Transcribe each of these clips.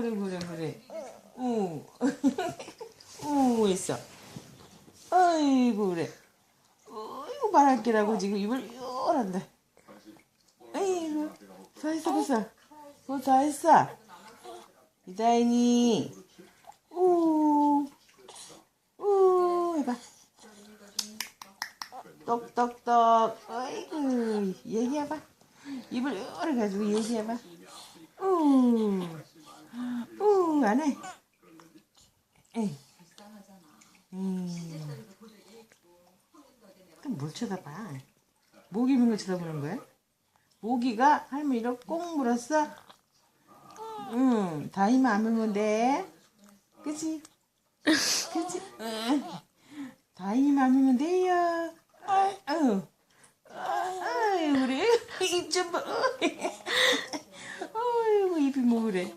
그래 그래 그래. 우. 우 있어. 아이고 그래. 아이고 말할게라고 지금 입을 요란다. 아이고 다 했어 벌써. 뭐다 했어. 이다인이. 우. 우 해봐. 똑똑똑. 아이고 얘기해봐. 입을 요래 가지고 얘기해봐. 우. 우, 안 해. 에이. 음. 또뭘 쳐다봐? 모기 거 쳐다보는 거야? 모기가 할머니를 꼭 물었어? 응, 다이만 안 물면 돼. 그치? 그치? 응. 다이만 안 물면 돼요. 아유. 아유, 그래. 입좀 봐. 아이고, 입이 뭐 그래.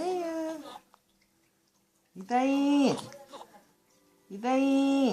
예요? 이다인, 이다인.